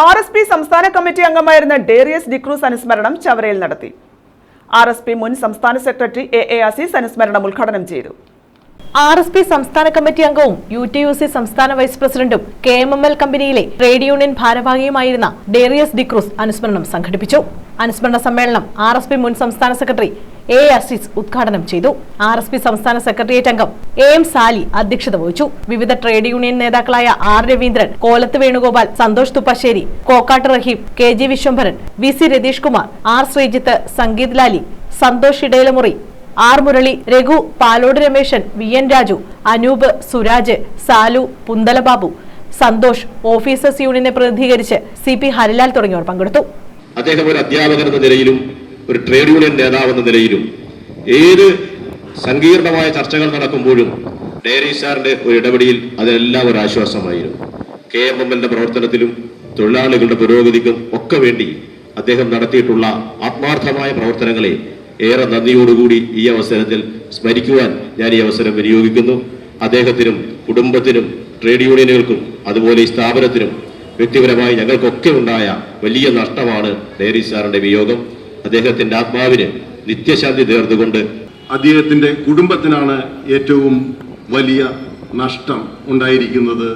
R S P സംസ്ഥാന committee അംഗമായിരുന്ന ഡേറിയസ് ഡിക്രൂസ് അനുസ്മരണം ചവറയിൽ നടത്തി. ആർ എസ് പി മുൻ സംസ്ഥാന സെക്രട്ടറി എ എ അസീസ് അനുസ്മരണം ഉദ്ഘാടനം ചെയ്തു. ആർ എസ് പി സംസ്ഥാന കമ്മിറ്റി അംഗവും യു ടി യു സി സംസ്ഥാന വൈസ് പ്രസിഡന്റും കെ എം എം എൽ കമ്പനിയിലെ ട്രേഡ് യൂണിയൻ ഭാരവാഹിയുമായിരുന്ന ഡേറിയസ് ഡിക്രൂസ് അനുസ്മരണം സംഘടിപ്പിച്ചു. അനുസ്മരണ സമ്മേളനം ആർ എസ് പി മുൻ സംസ്ഥാന സെക്രട്ടറി എ അസീസ് ഉദ്ഘാടനം ചെയ്തു. ആർ എസ് പി സംസ്ഥാന സെക്രട്ടേറിയറ്റ് അംഗം എ എം സാലി അധ്യക്ഷത വഹിച്ചു. വിവിധ ട്രേഡ് യൂണിയൻ നേതാക്കളായ R Raveendran Kolathu Venugopal Santhosh Thuppassery Kokkattu Rahim K G Viswambharan V C Ratheesh Kumar R Sreejith Sangeeth Lali Santhosh Edayalamuri R Murali Raghu Palode Rameshan V N Raju Anoop Suraj Salu Punthalababu Santhosh officers യൂണിയനെ പ്രതിനിധീകരിച്ച് C P Harilal തുടങ്ങിയവർ പങ്കെടുത്തു. അദ്ദേഹം ഒരു അധ്യാപകർ എന്ന നിലയിലും ഒരു trade union നേതാവ് എന്ന നിലയിലും ഏത് സങ്കീർണമായ ചർച്ചകൾ നടക്കുമ്പോഴും ഡയറി സാറിന്റെ ഒരു ഇടപെടിയിൽ അതെല്ലാം ഒരു ആശ്വാസമായിരുന്നു. കെ എം എം എല്ലിന്റെ പ്രവർത്തനത്തിലും തൊഴിലാളികളുടെ പുരോഗതിക്കും ഒക്കെ വേണ്ടി അദ്ദേഹം നടത്തിയിട്ടുള്ള ആത്മാർത്ഥമായ പ്രവർത്തനങ്ങളെ ഏറെ നന്ദിയോടുകൂടി ഈ അവസരത്തിൽ സ്മരിക്കുവാൻ ഞാൻ ഈ അവസരം വിനിയോഗിക്കുന്നു. അദ്ദേഹത്തിനും കുടുംബത്തിനും ട്രേഡ് യൂണിയനുകൾക്കും അതുപോലെ ഈ സ്ഥാപനത്തിനും വ്യക്തിപരമായി ഞങ്ങൾക്കൊക്കെ ഉണ്ടായ വലിയ നഷ്ടമാണ് ഡയറി സാറിന്റെ വിയോഗം. അദ്ദേഹത്തിന്റെ ആത്മാവിന് നിത്യശാന്തി നേർന്നുകൊണ്ട് അദ്ദേഹത്തിന്റെ കുടുംബത്തിനാണ് ഏറ്റവും വലിയ നഷ്ടം ഉണ്ടായിരിക്കുന്നത്.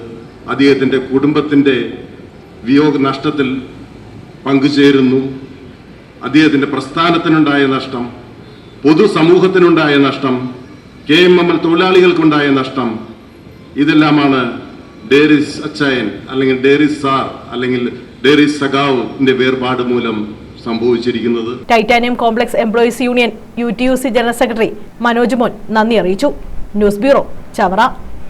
അദ്ദേഹത്തിന്റെ കുടുംബത്തിന്റെ വിയോഗ നഷ്ടത്തിൽ പങ്കുചേരുന്നു. അദ്ദേഹത്തിന്റെ പ്രസ്ഥാനത്തിനുണ്ടായ നഷ്ടം പൊതുസമൂഹത്തിനുണ്ടായ നഷ്ടം കെ എം എം എൽ തൊഴിലാളികൾക്കുണ്ടായ നഷ്ടം ഇതെല്ലാമാണ് ഡേറിസ് അച്ചായൻ അല്ലെങ്കിൽ ഡേറിസ് സാർ അല്ലെങ്കിൽ ഡേറിസ് സഖാവിന്റെ വേർപാട് മൂലം സംഭവിച്ചിരിക്കുന്നത്. Titanium complex employees union U T U C general secretary Manoj Mon നന്ദി അറിയിച്ചു. News bureau Chavara.